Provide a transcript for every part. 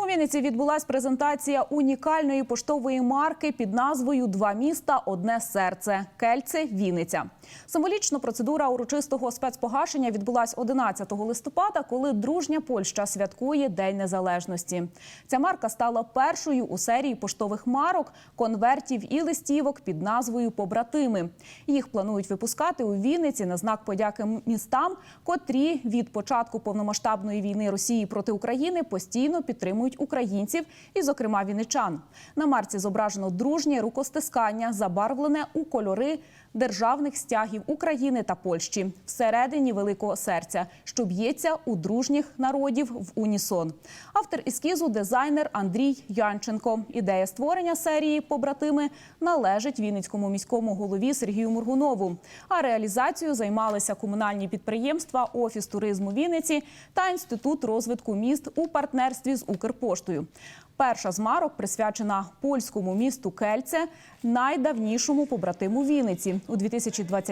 У Вінниці відбулась презентація унікальної поштової марки під назвою Два міста, одне серце Кельце Вінниця. Символічно процедура урочистого спецпогашення відбулась 11 листопада, коли дружня Польща святкує День Незалежності. Ця марка стала першою у серії поштових марок, конвертів і листівок під назвою Побратими. Їх планують випускати у Вінниці на знак подяки містам, котрі від початку повномасштабної війни Росії проти України постійно підтримують українців, і, зокрема, вінничан. На марці зображено дружнє рукостискання, забарвлене у кольори державних стягів України та Польщі всередині великого серця, що б'ється у дружніх народів в унісон. Автор ескізу дизайнер Андрій Янченко. Ідея створення серії побратими належить Вінницькому міському голові Сергію Мургунову. А реалізацією займалися комунальні підприємства, офіс туризму Вінниці та інститут розвитку міст у партнерстві з Укрпоштою. Перша з марок присвячена польському місту Кельце, найдавнішому побратиму Вінниці. У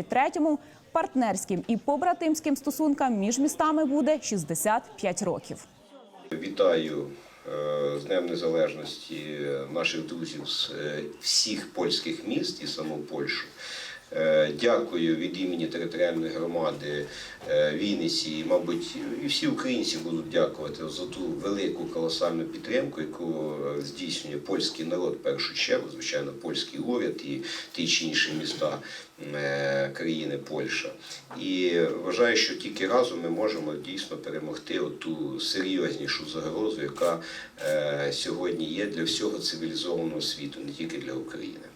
2023-му партнерським і побратимським стосункам між містами буде 65 років. Вітаю е, з Днем Незалежності наших друзів з е, всіх польських міст і саму Польщу. Е, Дякую від імені територіальної громади е, Вінниці, і, мабуть, і всі українці будуть дякувати за ту велику колосальну підтримку, яку е, здійснює польський народ в першу чергу, звичайно, польський уряд і ті чи інші міста країни Польща. І вважаю, що тільки разом ми можемо дійсно перемогти ту серйознішу загрозу, яка сьогодні є для всього цивілізованого світу, не тільки для України.